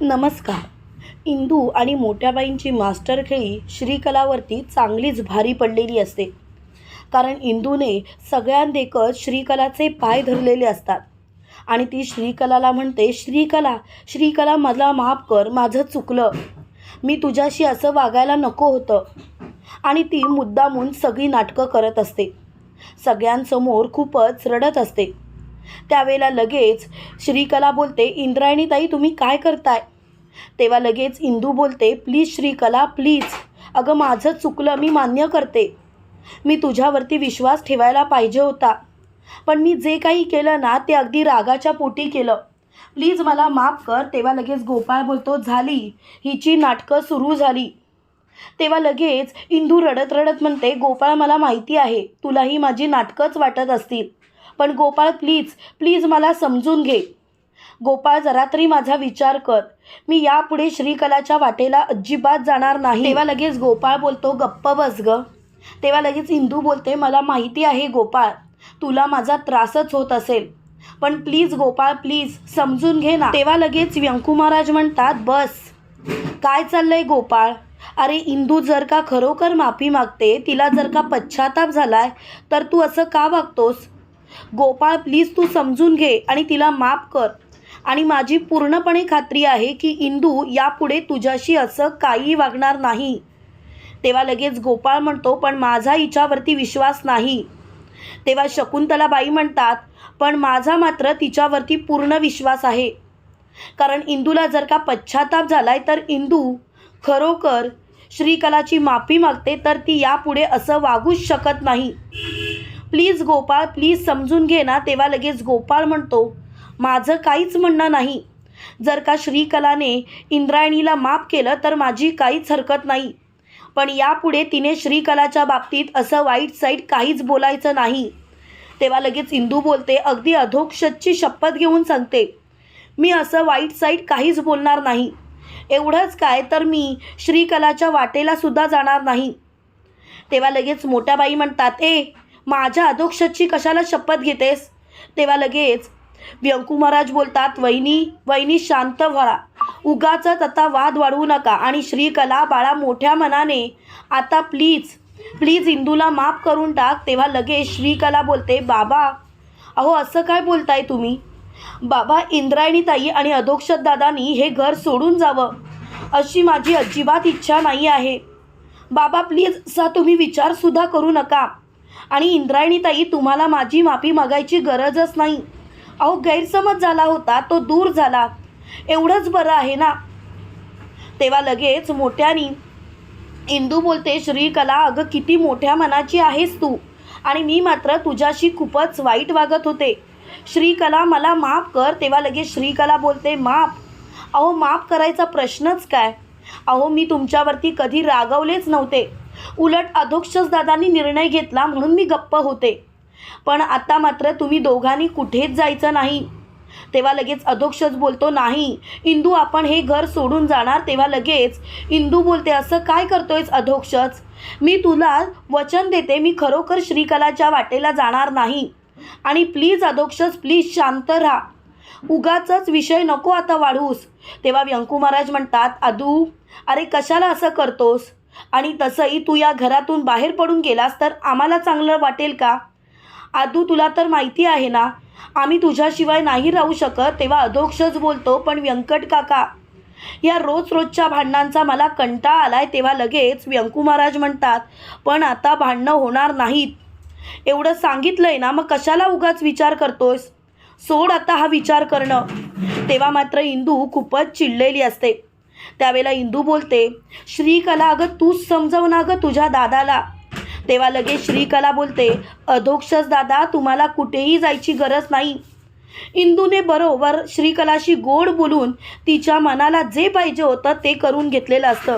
नमस्कार. इंदू आणि मोठ्याबाईंची मास्टर खेळी श्रीकलावरती चांगलीच भारी पडलेली असते. कारण इंदूने सगळ्यांदेखत श्रीकलाचे पाय धरलेले असतात. आणि ती श्रीकलाला म्हणते श्रीकला श्रीकला मला माफ कर माझं चुकलं. मी तुझ्याशी असं वागायला नको होतं. आणि ती मुद्दामून सगळी नाटकं करत असते. सगळ्यांसमोर खूपच रडत असते. त्यावेळेला लगेच श्रीकला बोलते इंद्रायणी ताई तुम्ही काय करताय? तेव्हा लगेच इंदू बोलते प्लीज श्रीकला प्लीज. अगं माझं चुकलं मी मान्य करते. मी तुझ्यावरती विश्वास ठेवायला पाहिजे होता. पण मी जे काही केलं ना ते अगदी रागाच्या पोटी केलं. प्लीज मला माफ कर. तेव्हा लगेच गोपाळ बोलतो झाली. हिची नाटकं सुरू झाली. तेव्हा लगेच इंदू रडत रडत म्हणते गोपाळ मला माहिती आहे. तुलाही माझी नाटकंच वाटत असतील. पण गोपाळ प्लीज प्लीज मला समजून घे. गोपाळ जरा तरी माझा विचार कर. मी यापुढे श्रीकलाच्या वाटेला अजिबात जाणार नाही. तेव्हा लगेच गोपाळ बोलतो गप्प बस ग. तेव्हा लगेच इंदू बोलते मला माहिती आहे गोपाळ तुला माझा त्रासच होत असेल. पण प्लीज गोपाळ प्लीज समजून घे ना. तेव्हा लगेच व्यंकू महाराज म्हणतात बस. काय चाललंय गोपाळ? अरे इंदू जर का खरोखर माफी मागते तिला जर का पश्चाताप झालाय तर तू असं का वागतोस गोपाळ प्लीज तू समजून घे आणि तिला माफ कर. आणि माझी पूर्णपणे खात्री आहे की इंदू यापुढे तुझ्याशी असं काही वागणार नाही. तेव्हा लगेच गोपाळ म्हणतो पण माझा हिच्यावरती विश्वास नाही. तेव्हा शकुंतलाबाई म्हणतात पण माझा मात्र तिच्यावरती पूर्ण विश्वास आहे. कारण इंदूला जर का पश्चाताप झालाय तर इंदू खरोखर श्रीकलाची माफी मागते तर ती यापुढे असं वागूच शकत नाही. प्लीज गोपाळ प्लीज समजून घे ना तेव्हा लगेच गोपाळ म्हणतो माझं काहीच म्हणणं नाही. जर का श्रीकलाने इंद्रायणीला माफ केलं तर माझी काहीच हरकत नाही. पण यापुढे तिने श्रीकलाच्या बाबतीत असं वाईट साईट काहीच बोलायचं नाही. तेव्हा लगेच इंदू बोलते अगदी अधोक्षतची शपथ घेऊन सांगते. मी असं वाईट साईट काहीच बोलणार नाही. एवढंच काय तर मी श्रीकलाच्या वाटेला सुद्धा जाणार नाही. तेव्हा लगेच मोठ्या बाई म्हणतात ए माझ्या अध्यक्षाची कशाला शपथ घेतेस? तेव्हा लगेच व्यंकू महाराज बोलतात वहिनी वहिनी शांत व्हा. उगाच आता वाद वाढवू नका आणि श्रीकला बाळा मोठ्या मनाने आता प्लीज प्लीज इंदूला माफ करून टाक. तेव्हा लगेच श्रीकला बोलते बाबा अहो असं काय बोलताय तुम्ही? बाबा इंद्रायणी ताई आणि अधोक्षत दादानी हे घर सोडून जावं. अशी माझी अजिबात इच्छा नाही आहे. बाबा प्लीज असा तुम्ही विचारसुद्धा करू नका. आणि इंद्रायणीताई तुम्हाला माझी माफी मागायची गरजच नाही. अहो गैरसमज झाला होता तो दूर झाला. एवढंच बरं आहे ना? तेव्हा लगेच मोठ्यानी इंदू बोलते श्रीकला अगं किती मोठ्या मनाची आहेस तू. आणि मी मात्र तुझ्याशी खूपच वाईट वागत होते. श्रीकला मला माफ कर. तेव्हा लगेच श्रीकला बोलते माफ? अहो माफ करायचा प्रश्नच काय? अहो मी तुमच्यावरती कधी रागवलेच नव्हते. उलट अधोक्षस दादांनी निर्णय घेतला म्हणून मी गप्प होते. पण आता मात्र तुम्ही दोघांनी कुठेच जायचं नाही. तेव्हा लगेच अधोक्षच बोलतो नाही इंदू आपण हे घर सोडून जाणार. तेव्हा लगेच इंदू बोलते असं काय करतोयस अधोक्षच? मी तुला वचन देते मी खरोखर श्रीकलाच्या वाटेला जाणार नाही. आणि प्लीज अधोक्षच प्लीज शांत राहा. उगाच विषय नको आता वाढूस. तेव्हा व्यंकू महाराज म्हणतात अदू अरे कशाला असं करतोस? आणि तसंही तू या घरातून बाहेर पडून गेलास तर आम्हाला चांगलं वाटेल का? आदू तुला तर माहिती आहे ना? आम्ही तुझ्याशिवाय नाही राहू शकत तेव्हा अधोक्षच बोलतो पण व्यंकट काका या रोज रोजच्या भांडणांचा मला कंटाळा आलाय तेव्हा लगेच व्यंकू महाराज म्हणतात पण आता भांडणं होणार नाहीत. एवढं सांगितलंय ना मग कशाला उगाच विचार करतोयस? सोड आता हा विचार करणं. तेव्हा मात्र इंदू खूपच चिडलेली असते. त्यावेळेला इंदू बोलते श्रीकला अगं तूच समजव ना गं तुझ्या दादाला. तेव्हा लगेच श्रीकला बोलते अधोक्षस दादा तुम्हाला कुठेही जायची गरज नाही. इंदूने बरोबर श्रीकलाशी गोड बोलून तिच्या मनाला जे पाहिजे होतं ते करून घेतलेलं असतं.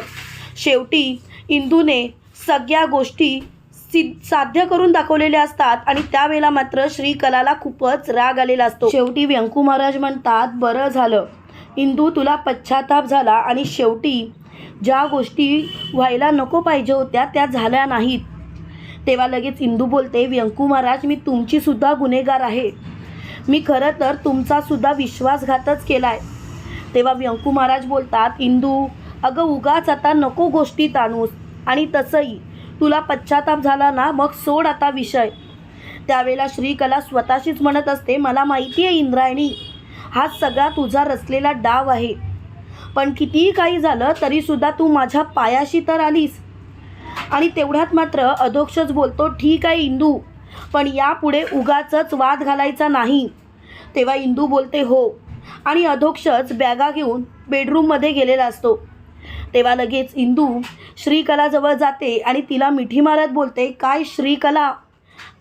शेवटी इंदूने सगळ्या गोष्टी सि साध्य करून दाखवलेल्या असतात आणि त्यावेळेला मात्र श्रीकलाला खूपच राग आलेला असतो. शेवटी व्यंकू महाराज म्हणतात बरं झालं. इंदू तुला पश्चाताप झाला आणि शेवटी ज्या गोष्टी व्हायला नको पाहिजे होत्या त्या झाल्या नाहीत. तेव्हा लगेच इंदू बोलते व्यंकू महाराज मी तुमचीसुद्धा गुन्हेगार आहे. मी खरं तर तुमचासुद्धा विश्वासघातच केला आहे तेव्हा व्यंकू महाराज बोलतात इंदू अगं उगाच आता नको गोष्टी ताणूस. आणि तसंही तुला पश्चाताप झाला ना मग सोड आता विषय. त्यावेळेला श्रीकला स्वतःशीच म्हणत असते मला माहिती आहे इंद्रायणी हा सगळा तुझा रचलेला डाव आहे. पण कितीही काही झालं तरीसुद्धा तू माझ्या पायाशी तर आलीस. आणि तेवढ्यात मात्र अधोक्षच बोलतो ठीक आहे इंदू. पण यापुढे उगाचच वाद घालायचा नाही. तेव्हा इंदू बोलते हो. आणि अधोक्षच बॅगा घेऊन बेडरूममध्ये गेलेला असतो. तेव्हा लगेच इंदू श्रीकलाजवळ जाते आणि तिला मिठी मारत बोलते काय श्रीकला?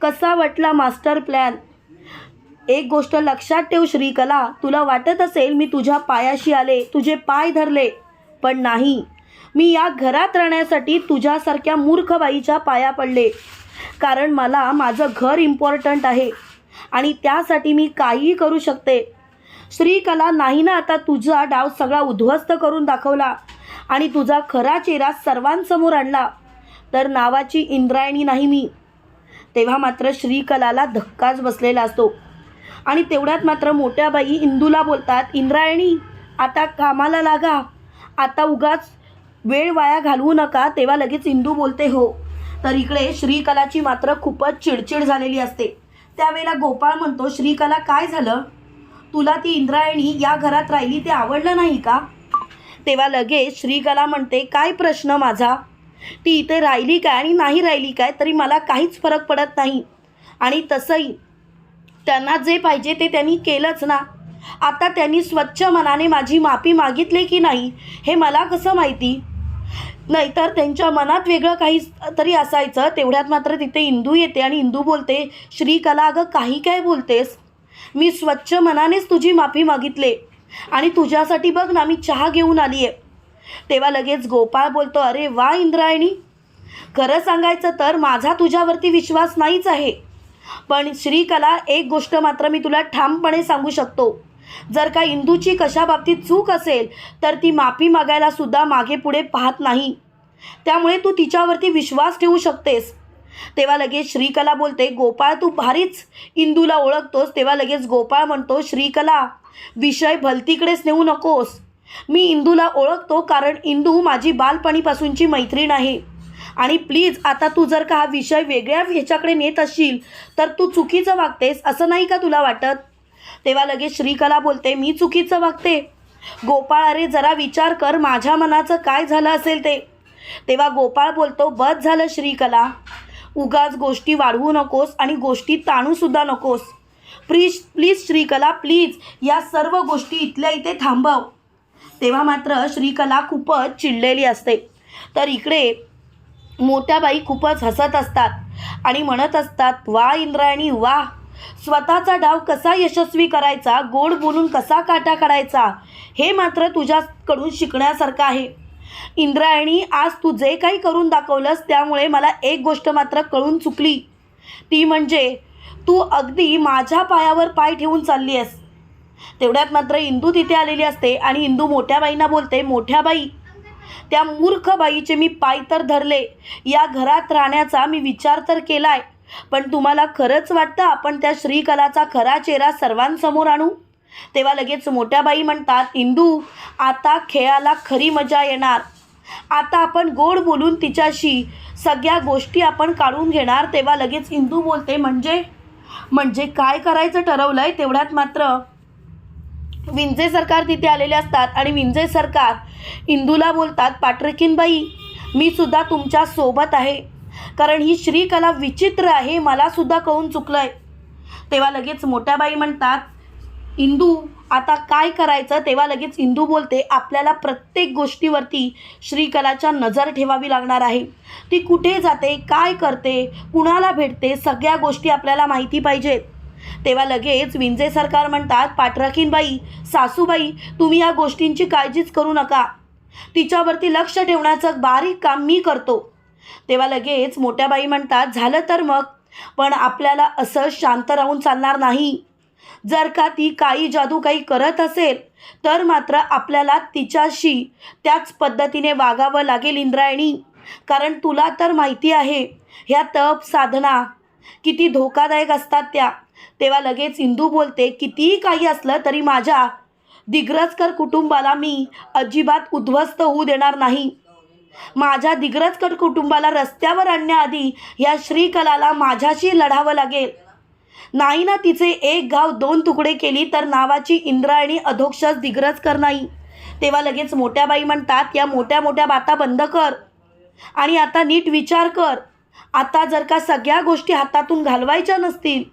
कसा वाटला मास्टर प्लॅन? एक गोष्ट लक्षात ठेव श्रीकला. तुला वाटत असेल मी तुझ्या पायाशी आले तुझे पाय धरले पण नाही. मी या घरात राहण्यासाठी तुझ्यासारख्या मूर्ख बाईच्या पाया पडले. कारण मला माझं घर इम्पॉर्टंट आहे आणि त्यासाठी मी काहीही करू शकते. श्रीकला नाही ना आता तुझा डाव सगळा उद्ध्वस्त करून दाखवला आणि तुझा खरा चेहरा सर्वांसमोर आणला. तर नावाची इंद्रायणी नाही मी. तेव्हा मात्र श्रीकलाला धक्काच बसलेला असतो. आणि तेवढ्यात मात्र मोठ्या बाई इंदूला बोलतात इंद्रायणी आता कामाला लागा. आता उगाच वेळ वाया घालवू नका तेव्हा लगेच इंदू बोलते हो. तर इकडे श्रीकलाची मात्र खूपच चिडचिड झालेली असते. त्यावेळेला गोपाळ म्हणतो श्रीकला काय झालं? तुला ती इंद्रायणी या घरात राहिली ते आवडलं नाही का? तेव्हा लगेच श्रीकला म्हणते काय प्रश्न माझा? ती इथे राहिली काय आणि नाही राहिली काय तरी मला काहीच फरक पडत नाही. आणि तसंही त्यांना जे पाहिजे ते त्यांनी केलंच ना. आता त्यांनी स्वच्छ मनाने माझी माफी मागितली की नाही हे मला कसं माहिती? नाहीतर त्यांच्या मनात वेगळं काही तरी असायचं. तेवढ्यात मात्र तिथे इंदू येते आणि इंदू बोलते श्रीकला अगं काही काय बोलतेस? मी स्वच्छ मनानेच तुझी माफी मागितले आणि तुझ्यासाठी बघ ना मी चहा घेऊन आली आहे तेव्हा लगेच गोपाळ बोलतो अरे वा इंद्रायणी खरं सांगायचं तर माझा तुझ्यावरती विश्वास नाहीच आहे. पण श्रीकला एक गोष्ट मात्र मी तुला ठामपणे सांगू शकतो. जर का इंदूची कशा बाबतीत चूक असेल तर ती माफी मागायला सुद्धा मागे पुढे पाहत नाही. त्यामुळे तू तिच्यावरती विश्वास ठेवू शकतेस. तेव्हा लगेच श्रीकला बोलते गोपाळ तू भारीच इंदूला ओळखतोस. तेव्हा लगेच गोपाळ म्हणतो श्रीकला विषय भलतीकडेच नेऊ नकोस. मी इंदूला ओळखतो कारण इंदू माझी बालपणीपासूनची मैत्रीण आहे. आणि प्लीज आता तू जर का हा विषय वेगळ्या ह्याच्याकडे नेत असशील तर तू चुकीचं वागतेस असं नाही का तुला वाटत? तेव्हा लगेच श्रीकला बोलते मी चुकीचं वागते? गोपाळ अरे जरा विचार कर माझ्या मनाचं काय झालं असेल ते? तेव्हा गोपाळ बोलतो बस झालं श्रीकला. उगाच गोष्टी वाढवू नकोस आणि गोष्टी ताणूसुद्धा नकोस. प्लीज प्लीज श्रीकला प्लीज या सर्व गोष्टी इथल्या इथे थांबव. तेव्हा मात्र श्रीकला खूपच चिडलेली असते. तर इकडे मोठ्या बाई खूपच हसत असतात आणि म्हणत असतात वा इंद्रायणी वा स्वतःचा डाव कसा यशस्वी करायचा? गोड बोलून कसा काटा काढायचा? हे मात्र तुझ्याकडून शिकण्यासारखं आहे. इंद्रायणी आज तू जे काही करून दाखवलंस त्यामुळे मला एक गोष्ट मात्र कळून चुकली. ती म्हणजे तू अगदी माझ्या पायावर पाय ठेवून चालली आहेस तेवढ्यात मात्र इंदू तिथे आलेली असते आणि इंदू मोठ्या बाईंना बोलते मोठ्या बाई त्या मूर्ख बाईचे मी पाय तर धरले. या घरात राहण्याचा मी विचार तर केलाय. पण तुम्हाला खरंच वाटतं आपण त्या श्रीकलाचा खरा चेहरा सर्वांसमोर आणू? तेव्हा लगेच मोठ्या बाई म्हणतात इंदू आता खेळाला खरी मजा येणार. आता आपण गोड बोलून तिच्याशी सगळ्या गोष्टी आपण काढून घेणार. तेव्हा लगेच इंदू बोलते म्हणजे? म्हणजे काय करायचं ठरवलं आहे तेवढ्यात मात्र विंजे सरकार तिथे आलेले असतात आणि विंजे सरकार इंदूला बोलतात पाटरकीनबाई मी सुद्धा तुमच्यासोबत आहे. कारण ही श्रीकला विचित्र आहे मला सुद्धा कळून आहे तेव्हा लगेच मोठ्या बाई म्हणतात इंदू आता काय करायचं? तेव्हा लगेच इंदू बोलते आपल्याला प्रत्येक गोष्टीवरती श्रीकलाच्या नजर ठेवावी लागणार आहे. ती कुठे जाते काय करते कुणाला भेटते सगळ्या गोष्टी आपल्याला माहिती पाहिजेत. तेव्हा लगेच विंजे सरकार म्हणतात पाठराखीनबाई सासूबाई तुम्ही या गोष्टींची काळजीच करू नका. तिच्यावरती लक्ष ठेवण्याचं बारीक काम मी करतो. तेव्हा लगेच मोठ्या बाई म्हणतात झालं तर मग. पण आपल्याला असं शांत राहून चालणार नाही. जर का ती काही जादू काही करत असेल तर मात्र आपल्याला तिच्याशी त्याच पद्धतीने वागावं लागेल इंद्रायणी. कारण तुला तर माहिती आहे ह्या तप साधना किती धोकादायक असतात त्या. तेव्हा लगेच इंदू बोलते कितीही काही असलं तरी माझ्या दिग्रजकर कुटुंबाला मी अजिबात उद्ध्वस्त होऊ देणार नाही. माझ्या दिग्रजकर कुटुंबाला रस्त्यावर आणण्याआधी या श्रीकलाला माझ्याशी लढावं लागेल. नाही ना तिचे एक गाव दोन तुकडे केली तर नावाची इंद्रायणी अधोक्षस दिग्रजकर नाही. तेव्हा लगेच मोठ्या बाई म्हणतात या मोठ्या मोठ्या बाता बंद कर आणि आता नीट विचार कर. आता जर का सगळ्या गोष्टी हातातून घालवायच्या नसतील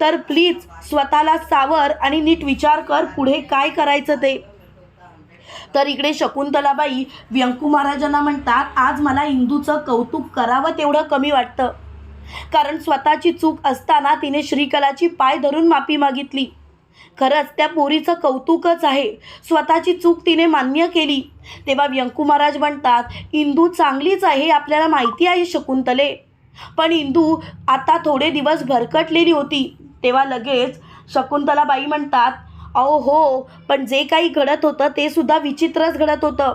तर प्लीज स्वतःला सावर आणि नीट विचार कर पुढे काय करायचं ते. तर इकडे शकुंतलाबाई व्यंकू महाराजांना म्हणतात आज मला इंदूचं कौतुक करावं तेवढं कमी वाटतं. कारण स्वतःची चूक असताना तिने श्रीकलाची पाय धरून माफी मागितली. खरंच त्या पोरीचं कौतुकच आहे. स्वतःची चूक तिने मान्य केली. तेव्हा व्यंकू महाराज म्हणतात इंदू चांगलीच आहे आपल्याला माहिती आहे शकुंतले. पण इंदू आता थोडे दिवस भरकटलेली होती. तेव्हा लगेच शकुंतलाबाई म्हणतात अहो हो पण जे काही घडत होतं ते सुद्धा विचित्रच घडत होतं.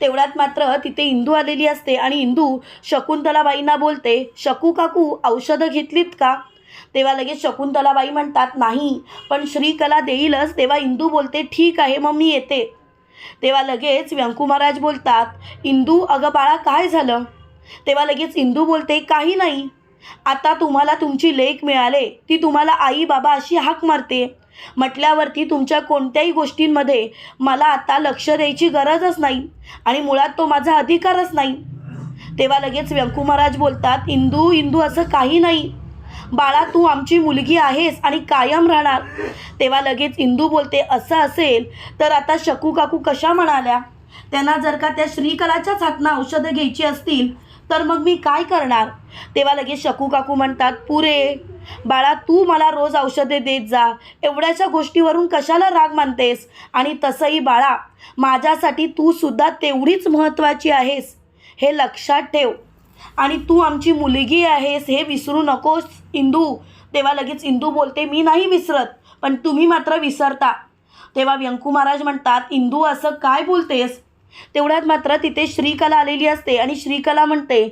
तेवढ्यात मात्र तिथे इंदू आलेली असते आणि इंदू शकुंतलाबाईंना बोलते शकू काकू औषधं घेतलीत का? तेव्हा लगेच शकुंतलाबाई म्हणतात नाही पण श्रीकला देईलच. तेव्हा इंदू बोलते ठीक आहे मग मी येते. तेव्हा लगेच व्यंकू महाराज बोलतात इंदू अगं बाळा काय झालं? तेव्हा लगेच इंदू बोलते काही नाही. आता तुम्हाला तुमची लेख मिळाले ती तुम्हाला आई बाबा अशी हाक मारते. म्हटल्यावरती तुमच्या कोणत्याही गोष्टींमध्ये मला आता लक्ष द्यायची गरजच नाही आणि मुळात तो माझा अधिकारच नाही. तेव्हा लगेच व्यंकू महाराज बोलतात इंदू इंदू असं काही नाही. बाळा तू आमची मुलगी आहेस आणि कायम राहणार. तेव्हा लगेच इंदू बोलते असं असेल तर आता शकू काकू कशा म्हणाल्या? त्यांना जर का त्या श्रीकलाच्याच हातनं औषधं घ्यायची असतील तर मग मी काय करणार? तेव्हा लगेच शकू काकू म्हणतात पुरे बाळा तू मला रोज औषधे देत जा. एवढ्याशा गोष्टीवरून कशाला राग मानतेस? आणि तसंही बाळा माझ्यासाठी तू सुद्धा तेवढीच महत्त्वाची आहेस. हे लक्षात ठेव. आणि तू आमची मुलगी आहेस हे विसरू नकोस इंदू. तेव्हा लगेच इंदू बोलते मी नाही विसरत पण तुम्ही मात्र विसरता. तेव्हा व्यंकू महाराज म्हणतात इंदू असं काय बोलतेस? तेवढ्यात मात्र तिथे श्रीकला आलेली असते आणि श्रीकला म्हणते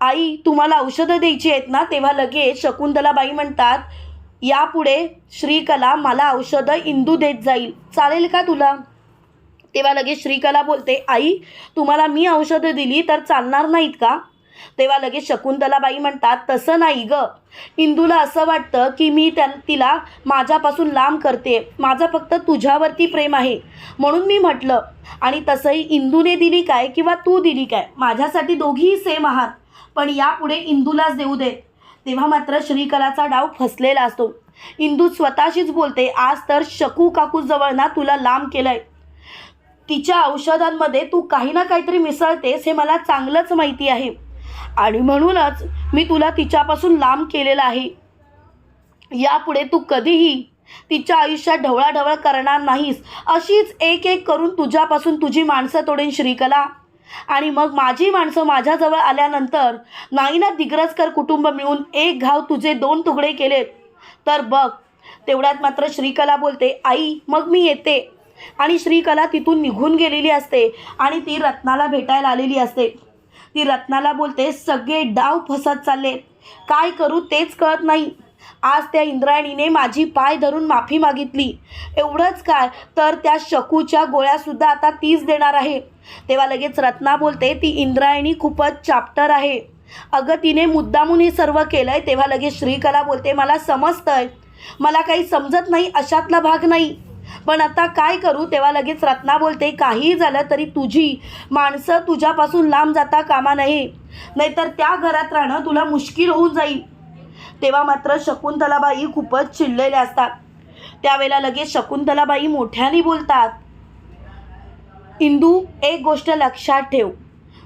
आई तुम्हाला औषधं द्यायची आहेत ना? तेव्हा लगेच शकुंतलाबाई म्हणतात यापुढे श्रीकला मला औषधं इंदू देत जाईल. चालेल का तुला? तेव्हा लगेच श्रीकला बोलते आई तुम्हाला मी औषधं दिली तर चालणार नाहीत का? तेव्हा लगेच शकुंतलाबाई म्हणतात तसं नाही ग. इंदूला असं वाटतं की मी त्या तिला माझ्यापासून लांब करते. माझं फक्त तुझ्यावरती प्रेम आहे. म्हणून मी म्हटलं आणि तसंही इंदूने दिली काय किंवा तू दिली काय? माझ्यासाठी दोघीही सेम आहात. पण यापुढे इंदूलाच देऊ देत. तेव्हा मात्र श्रीकलाचा डाव फसलेला असतो. इंदू स्वतःशीच बोलते आज तर शकू काकूजवळ ना तुला लांब केलंय. तिच्या औषधांमध्ये तू काही ना काहीतरी मिसळतेस हे मला चांगलंच माहिती आहे. आणि म्हणूनच मी तुला तिच्यापासून लांब केलेलं आहे. यापुढे तू कधीही तिच्या आयुष्यात ढवळाढवळ करणार नाहीस. अशीच एक एक करून तुझ्यापासून तुझी माणसं तोडेन श्रीकला. आणि मग माझी माणसं माझ्याजवळ आल्यानंतर नाही ना दिग्रजकर कुटुंब मिळून एक घाव तुझे दोन तुकडे केलेत. तर बघ तेवढ्यात मात्र श्रीकला बोलते आई मग मी येते. आणि श्रीकला तिथून निघून गेलेली असते आणि ती रत्नाला भेटायला आलेली असते. ती रत्नाला बोलते सगळे डाव फसत चालले. काय करू तेच कळत नाही. आज त्या इंद्रायणीने माझी पाय धरून माफी मागितली. एवढंच काय तर त्या शकूच्या गोळ्यासुद्धा आता तीच देणार आहे. तेव्हा लगेच रत्ना बोलते ती इंद्रायणी खूपच चाप्टर आहे. अगं तिने मुद्दामून हे सर्व केलं आहे तेव्हा लगेच श्रीकला बोलते मला समजतंय. मला काही समजत नाही अशातला भाग नाही. पण आता काय करू तेव्हा लगेच रत्ना बोलते काहीही झालं तरी तुझी माणसं तुझ्यापासून लांब जाता कामा नये. नाहीतर त्या घरात राहणं तुला मुश्किल होऊन जाईल. तेव्हा मात्र शकुंतलाबाई खूपच चिडलेल्या असतात. त्यावेळेला लगेच शकुंतलाबाई मोठ्याने बोलतात इंदू एक गोष्ट लक्षात ठेव.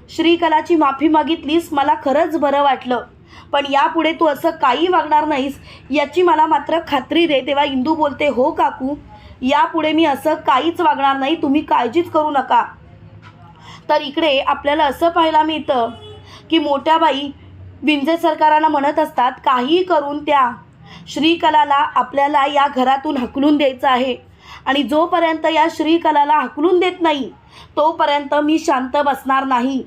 श्रीकलाची माफी मागितलीस मला खरंच बरं वाटलं. पण यापुढे तू असं काही वागणार नाहीस याची मला मात्र खात्री दे. तेव्हा इंदू बोलते हो काकू यापुढे मी असं काहीच वागणार नाही तुम्ही काळजीच करू नका. तर इकडे आपल्याला असं पाहायला मिळतं की मोठ्या बाई विंजे सरकारांना म्हणत असतात काहीही करून त्या श्रीकलाला आपल्याला या घरातून हकलून द्यायचं आहे. आणि जोपर्यंत या श्रीकलाला हकलून देत नाही तोपर्यंत मी शांत बसणार नाही.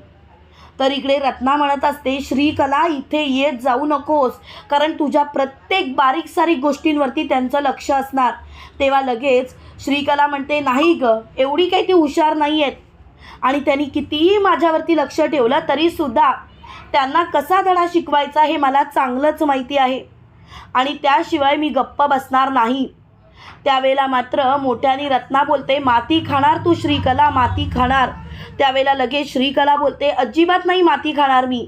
तर इकडे रत्ना म्हणत असते श्रीकला इथे येत जाऊ नकोस. कारण तुझ्या प्रत्येक बारीक सारीक गोष्टींवरती त्यांचं लक्ष असणार. तेव्हा लगेच श्रीकला म्हणते नाही ग एवढी काही ती हुशार नाही आहेत आणि त्यांनी कितीही माझ्यावरती लक्ष ठेवलं तरीसुद्धा त्यांना कसा धडा शिकवायचा हे मला चांगलंच माहिती आहे. आणि त्याशिवाय मी गप्प बसणार नाही. त्यावेळेला मात्र मोठ्याने रत्ना बोलते माती खाणार तू श्रीकला माती खाणार. त्यावेळेला लगेच श्रीकला बोलते अजिबात नाही माती खाणार मी.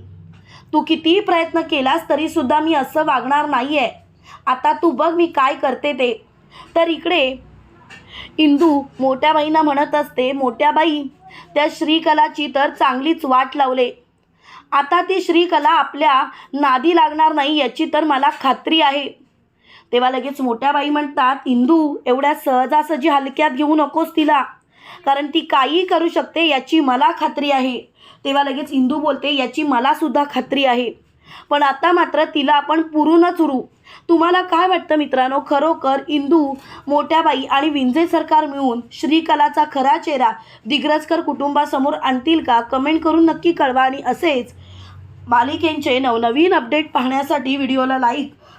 तू कितीही प्रयत्न केलास तरीसुद्धा मी असं वागणार नाही आहे आता तू बघ मी काय करते ते. तर इकडे इंदू मोठ्या बाईंना म्हणत असते मोठ्या बाई त्या श्रीकलाची तर चांगलीच वाट लावले. आता ती श्रीकला आपल्या नादी लागणार नाही याची तर मला खात्री आहे. तेव्हा लगेच मोठ्या बाई म्हणतात इंदू एवढ्या सहजासहजी हलक्यात घेऊ नकोस तिला. कारण ती काहीही करू शकते याची मला खात्री आहे. तेव्हा लगेच इंदू बोलते याची मला सुद्धा खात्री आहे. पण आता मात्र तिला आपण पुरूनच उरू. तुम्हाला काय वाटतं मित्रांनो? खरोखर इंदू मोठ्याबाई आणि विंजे सरकार मिळून श्रीकलाचा खरा चेहरा दिग्रजकर कुटुंबासमोर आणतील का? कमेंट करून नक्की कळवा आणि असेच मालिकेंचे नवनवीन अपडेट पाहण्यासाठी व्हिडिओला लाईक